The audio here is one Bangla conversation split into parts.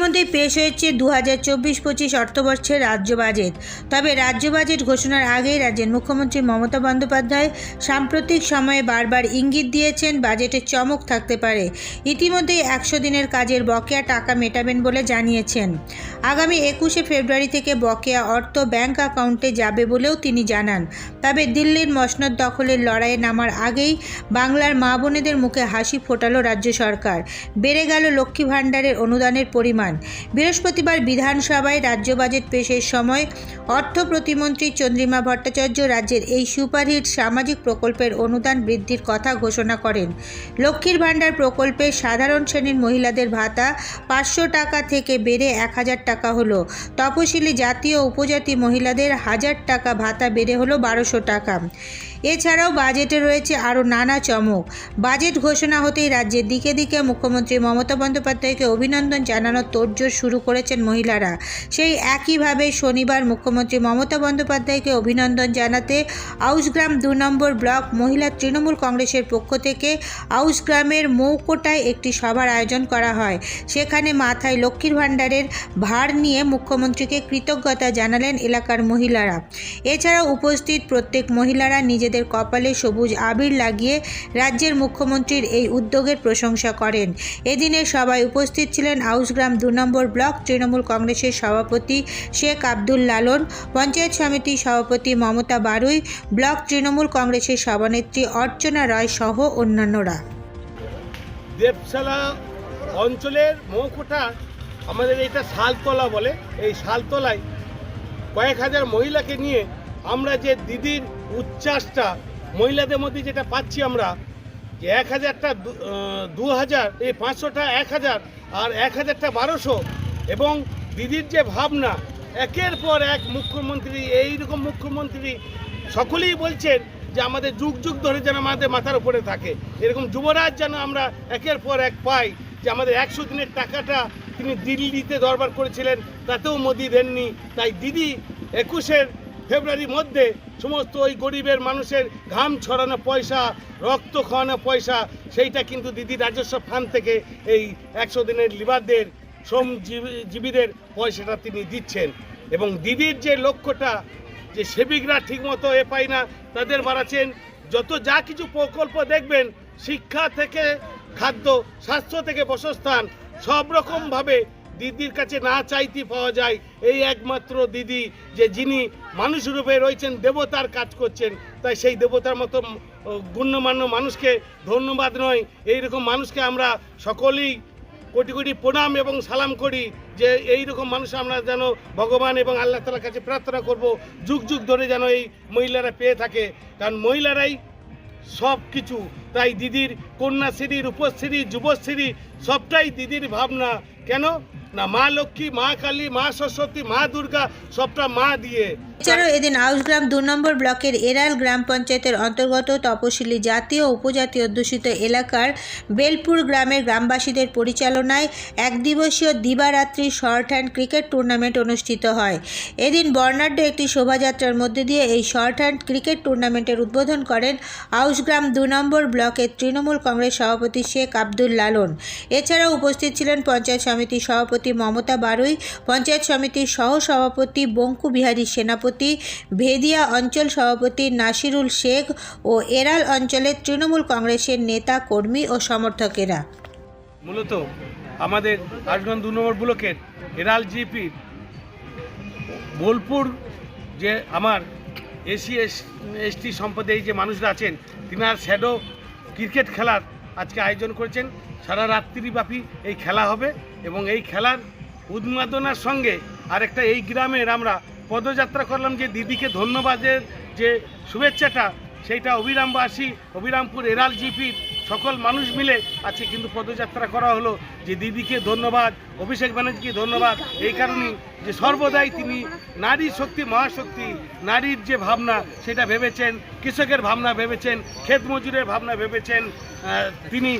ইতিমধ্যেই পেশ হয়েছে দু হাজার চব্বিশ পঁচিশ অর্থবর্ষের রাজ্য বাজেট। তবে রাজ্য বাজেট ঘোষণার আগেই রাজ্যের মুখ্যমন্ত্রী মমতা বন্দ্যোপাধ্যায় সাম্প্রতিক সময়ে বারবার ইঙ্গিত দিয়েছেন বাজেটের চমক থাকতে পারে। ইতিমধ্যেই একশো দিনের কাজের বকেয়া টাকা মেটাবেন বলে জানিয়েছেন। আগামী একুশে ফেব্রুয়ারি থেকে বকেয়া অর্থ ব্যাংক অ্যাকাউন্টে যাবে বলেও তিনি জানান। তবে দিল্লির মসনদ দখলের লড়াইয়ে নামার আগেই বাংলার মা বোনেদের মুখে হাসি ফোটালো রাজ্য সরকার। বেড়ে গেল লক্ষ্মী ভাণ্ডারের অনুদানের পরিমাণ। বৃহস্পতিবার বিধানসভায় রাজ্য বাজেট পেশের সময় অর্থ প্রতিমন্ত্রী চন্দ্রিমা ভট্টাচার্য রাজ্যের এই সুপারহিট সামাজিক প্রকল্পের অনুদান বৃদ্ধির কথা ঘোষণা করেন। লক্ষ্মীর ভাণ্ডার প্রকল্পে সাধারণ শ্রেণির মহিলাদের ভাতা পাঁচশো টাকা থেকে বেড়ে এক হাজার টাকা হলো। তপশিলি জাতীয় উপজাতি মহিলাদের হাজার টাকা ভাতা বেড়ে হলো বারোশো টাকা। এছাড়াও বাজেটে রয়েছে আরও নানা চমক। বাজেট ঘোষণা হতেই রাজ্যের দিকে দিকে মুখ্যমন্ত্রী মমতা বন্দ্যোপাধ্যায়কে অভিনন্দন জানানোর তোড়জোড় শুরু করেছেন মহিলারা। সেই একইভাবে শনিবার মুখ্যমন্ত্রী মমতা বন্দ্যোপাধ্যায়কে অভিনন্দন জানাতে আউসগ্রাম দু নম্বর ব্লক মহিলা তৃণমূল কংগ্রেসের পক্ষ থেকে আউসগ্রামের মৌকোটায় একটি সভার আয়োজন করা হয়। সেখানে মাথায় লক্ষ্মীর ভাণ্ডারের ভার নিয়ে মুখ্যমন্ত্রীকে কৃতজ্ঞতা জানালেন এলাকার মহিলারা। এছাড়াও উপস্থিত প্রত্যেক মহিলারা নিজেদের কপালে সবুজ আবির লাগিয়ে রাজ্যের মুখ্যমন্ত্রীর এই উদ্যোগের প্রশংসা করেন। এদিনের সভায় উপস্থিত ছিলেন আউসগ্রাম দু নম্বর ব্লক তৃণমূল কংগ্রেসের সভাপতি শেখ আব্দুল লালন, পঞ্চায়েত সমিতির সভাপতি মমতা বারুই, ব্লক তৃণমূল কংগ্রেসের সভানেত্রী অর্চনা রায় সহ অন্যান্যরা। দেবশালা অঞ্চলের মৌকোটা আমাদের এটা শালতলা বলে। এই শালতলায় কয়েক হাজার মহিলাকে নিয়ে আমরা যে দিদির উচ্ছ্বাসটা, মহিলাদের মধ্যে যেটা পাচ্ছি আমরা, যে এক হাজারটা দু- হাজার, এই পাঁচশোটা এক হাজার আর এক হাজারটা বারোশো, এবং দিদির যে ভাবনা, একের পর এক মুখ্যমন্ত্রী এই রকম মুখ্যমন্ত্রী সকলেই বলছেন যে আমাদের যুগ যুগ ধরে যেন আমাদের মাথার উপরে থাকে। এরকম যুবরাজ যেন আমরা একের পর এক পাই, যে আমাদের একশো দিনের টাকাটা তিনি দিল্লিতে দরবার করেছিলেন, তাতেও মোদি দেননি। তাই দিদি একুশের ফেব্রুয়ারির মধ্যে সমস্ত ওই গরিবের মানুষের ঘাম ছড়ানো পয়সা, রক্ত খাওয়ানো পয়সা, সেইটা কিন্তু দিদি রাজস্ব ফান্ড থেকে এই একশো দিনের লিবারদের শ্রমজীবীদের পয়সাটা তিনি দিচ্ছেন। এবং দিদির যে লক্ষ্যটা, যে সেবিকরা ঠিকমতো এ পায় না, তাদের বাড়াচ্ছেন, যত যা কিছু প্রকল্প দেখবেন, শিক্ষা থেকে, খাদ্য, স্বাস্থ্য থেকে বসস্থান, সব রকমভাবে দিদির কাছে না চাইতে পাওয়া যায়। এই একমাত্র দিদি, যে যিনি মানুষ রূপে রয়েছেন, দেবতার কাজ করছেন, তাই সেই দেবতার মতো গুণ্যমান্য মানুষকে ধন্যবাদ নয়। এইরকম মানুষকে আমরা সকলেই কোটি কোটি প্রণাম এবং সালাম করি, যে এই রকম মানুষ আমরা যেন ভগবান এবং আল্লাহ তালার কাছে প্রার্থনা করব, যুগ যুগ ধরে যেন এই মহিলারা পেয়ে থাকে। কারণ মহিলারাই সব কিছু তাই দিদির কন্যাশ্রী রূপশ্রী, যুবশ্রী, সবটাই দিদির ভাবনা। কেন? না, মা লক্ষ্মী, মা কালী, মা সরস্বতী, মা দুর্গা, সবটা মা দিয়ে। এছাড়াও এদিন আউসগ্রাম দু নম্বর ব্লকের এরাল গ্রাম পঞ্চায়েতের অন্তর্গত তপশিলি জাতীয় উপজাতি অধ্যুষিত এলাকার বেলপুর গ্রামের গ্রামবাসীদের পরিচালনায় এক দিবসীয় দিবারাত্রি শর্ট হ্যান্ড ক্রিকেট টুর্নামেন্ট অনুষ্ঠিত হয়। এদিন বর্ণাঢ্য একটি শোভাযাত্রার মধ্যে দিয়ে এই শর্ট হ্যান্ড ক্রিকেট টুর্নামেন্টের উদ্বোধন করেন আউসগ্রাম দু নম্বর ব্লকের তৃণমূল কংগ্রেস সভাপতি শেখ আব্দুল লালন। এছাড়াও উপস্থিত ছিলেন পঞ্চায়েত সমিতির সভাপতি মমতা বারুই, পঞ্চায়েত সমিতির সহ সভাপতি বঙ্কু বিহারী সেনাপতি, ভেদিয়া অঞ্চল সভাপতি নাসিরুল শেখ ও এরাল অঞ্চলের তৃণমূল কংগ্রেসের নেতা, কর্মী ও সমর্থকেরা। মূলত আমাদের আটগঞ্জ দু নম্বর ব্লকের হেরাল জিপি, বোলপুর যে আমার এসি এস, এসটি সম্পদে এই যে মানুষরা আছেন, তিনার শ্যাডো ক্রিকেট খেলার আজকে আয়োজন করেছেন সারা রাত্রিব্যাপী এই খেলা হবে এবং এই খেলার উন্মাদনার সঙ্গে আরেকটা এই গ্রামের আমরা পদযাত্রা করলাম যে দিদিকে ধন্যবাদের যে শুভেচ্ছাটা, সেইটা অবিরামবাসী, অবিরামপুর এরাল জিপির সকল মানুষ মিলে আজকে কিন্তু পদযাত্রা করা হলো। যে দিদিকে ধন্যবাদ, অভিষেক ব্যানার্জিকে ধন্যবাদ, এই কারণেই যে সর্বদাই তিনি নারী শক্তি, মহাশক্তি, নারীর যে ভাবনা, সেটা ভেবেছেন, কৃষকের ভাবনা ভেবেছেন, ক্ষেত মজুরের ভাবনা ভেবেছেন তিনি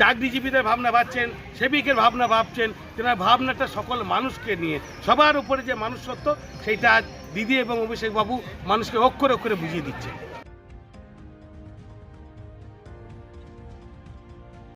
চাকরিজীবীদের ভাবনা ভাবছেন, সেবিকের ভাবনা ভাবছেন, তেনার ভাবনাটা সকল মানুষকে নিয়ে, সবার উপরে যে মানুষত্ব সেইটা আজ দিদি এবং অভিষেকবাবু মানুষকে অক্ষরে অক্ষরে বুঝিয়ে দিচ্ছে